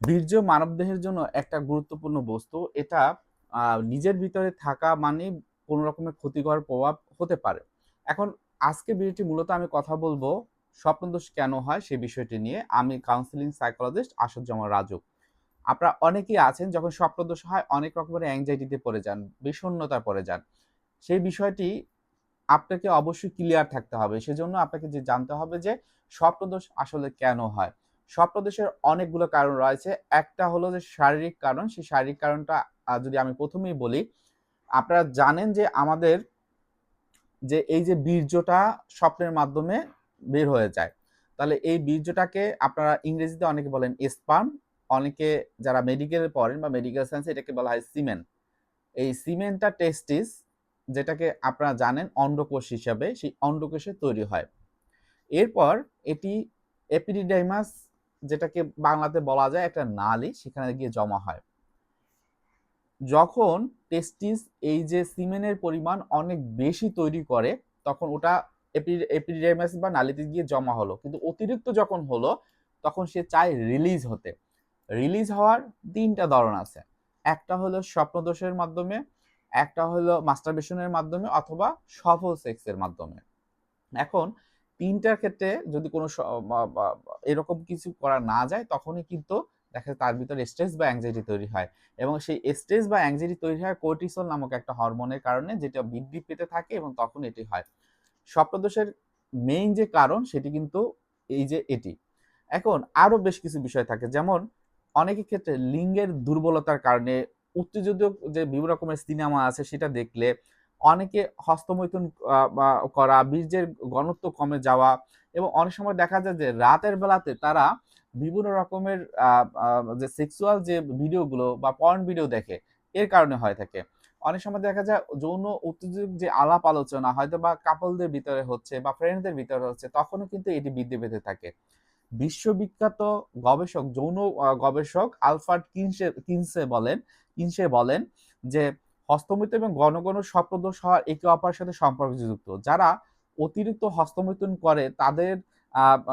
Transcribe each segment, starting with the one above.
বীর্য মানবদেহের জন্য একটা গুরুত্বপূর্ণ বস্তু। এটা নিজের ভিতরে থাকা মানে কোনো রকমের ক্ষতিকর প্রভাব হতে পারে। এখন আজকে ভিডিওটি মূলত আমি কথা বলব স্বপ্নদোষ কেন হয় সেই বিষয়টি নিয়ে। আমি কাউন্সিলিং সাইকোলজিস্ট আসাদুজ্জামান রাজুক আপনারা অনেকেই আছেন যখন স্বপ্নদোষ হয়, অনেক রকমের অ্যাংজাইটিতে পড়ে যান, বিষণ্ণতায় পড়ে যান। সেই বিষয়টি আপনাকে অবশ্যই ক্লিয়ার থাকতে হবে। সেজন্য আপনাকে যে জানতে হবে যে স্বপ্নদোষ আসলে কেন হয়। স্বপ্নদোষের অনেকগুলো কারণ রয়েছে। একটা হলো যে শারীরিক কারণ, সেই শারীরিক কারণটা যদি আমি প্রথমেই বলি, আপনারা জানেন যে আমাদের যে এই যে বীর্যটা স্বপ্নের মাধ্যমে বের হয়ে যায়, তাহলে এই বীর্যটাকে আপনারা ইংরেজিতে অনেকে বলেন স্পার্ম, অনেকে যারা মেডিকেলে পড়েন বা মেডিকেল সায়েন্স এটাকে বলা হয় সিমেন্ট এই সিমেন্টটা টেস্টিস, যেটাকে আপনারা জানেন অন্ডকোষ হিসাবে, সেই অন্ডকোষে তৈরি হয়। এরপর এটি এপিডিডাইমাস যেটাকে বাংলাতে বলা যায় একটা নালী, সেখানে গিয়ে জমা হয়। যখন টেস্টিস এই যে সিমেনের পরিমাণ অনেক বেশি তৈরি করে, তখন ওটা এপিডিডাইমাস বা নালীতে গিয়ে জমা হলো। কিন্তু অতিরিক্ত যখন হলো, তখন সে চায় রিলিজ হতে। রিলিজ হওয়ার তিনটা ধরন আছে। একটা হলো স্বপ্নদোষের মাধ্যমে, একটা হলো মাস্টারবেশনের মাধ্যমে অথবা সফল সেক্সের মাধ্যমে। এখন তিনটার ক্ষেত্রে যদি কোনো এরকম কিছু করা না যায়, তখনই কিন্তু দেখা যায় তার ভিতরে স্ট্রেস বা অ্যাংজাইটি তৈরি হয়। এবং সেই স্ট্রেস বা অ্যাংজাইটি তৈরি হয় কোর্টিসল নামক একটা হরমোনের কারণে যেটা বৃদ্ধি পেতে থাকে এবং তখন এটি হয়। স্বপ্নদোষের মেইন যে কারণ, সেটি কিন্তু এই যে এটি। এখন আরও বেশ কিছু বিষয় থাকে। যেমন অনেকের ক্ষেত্রে লিঙ্গের দুর্বলতার কারণে উত্তেজিত যে বিভিন্ন রকমের সিনেমা আছে, সেটা দেখলে অনেকে হস্তমৈথুন করা বীর্যের ঘনত্ব কমে যাওয়া এবং অনেক সময় দেখা যায় যে রাতের বেলাতে তারা বিভিন্ন রকমের যে সেক্সুয়াল যে ভিডিওগুলো বা পর্ন ভিডিও দেখে, এর কারণে হয়ে থাকে। অনেক সময় দেখা যায় যৌন উত্তেজক যে আলাপ আলোচনা হয়তো বা কাপলদের ভিতরে হচ্ছে বা ফ্রেন্ডদের ভিতরে হচ্ছে, তখনও কিন্তু এটি বৃদ্ধি পেতে থাকে। বিশ্ববিখ্যাত গবেষক, যৌন গবেষক আলফার্ড কিনসে কিনসে বলেন কিনসে বলেন যে হস্তমৈথুন এবং ঘন স্বপ্নদোষ হওয়ার একে অপরের সাথে সম্পর্কযুক্ত। যারা অতিরিক্ত হস্তমৈথুন করে, তাদের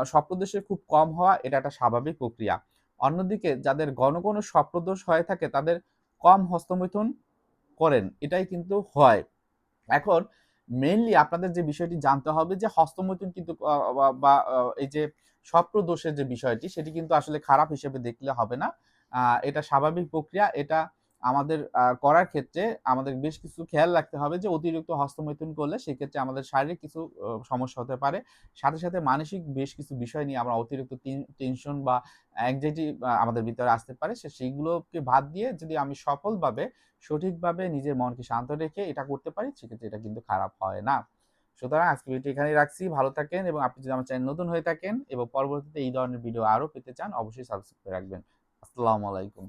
স্বপ্নদোষের খুব কম হওয়া এটা একটা স্বাভাবিক প্রক্রিয়া। অন্যদিকে যাদের ঘন স্বপ্নদোষ হয়ে থাকে, তাদের কম হস্তমৈথুন করেন, এটাই কিন্তু হয়। এখন মেইনলি আপনাদের যে বিষয়টি জানতে হবে যে হস্তমৈথুন কিন্তু বা- এই যে স্বপ্নদোষের যে বিষয়টি, সেটি কিন্তু আসলে খারাপ হিসেবে দেখলে হবে না। এটা স্বাভাবিক প্রক্রিয়া, এটা আমাদের করার ক্ষেত্রে আমাদের বেশ কিছু খেয়াল রাখতে হবে যে অতিরিক্ত হস্তমৈথুন করলে সেক্ষেত্রে আমাদের শারীরিক কিছু সমস্যা হতে পারে। সাথে সাথে মানসিক বেশ কিছু বিষয় নিয়ে আমরা অতিরিক্ত টেনশন বা অ্যাংজাইটি আমাদের ভিতরে আসতে পারে। সে, সেইগুলোকে বাদ দিয়ে যদি আমি সফলভাবে, সঠিকভাবে নিজের মনকে শান্ত রেখে এটা করতে পারি, সেক্ষেত্রে এটা কিন্তু খারাপ হয় না। সুতরাং আজকে ভিডিও এখানেই রাখছি। ভালো থাকেন এবং আপনি যদি আমার চ্যানেল নতুন হয়ে থাকেন এবং পরবর্তীতে এই ধরনের ভিডিও আরও পেতে চান, অবশ্যই সাবস্ক্রাইব করে রাখবেন। আসসালামু আলাইকুম।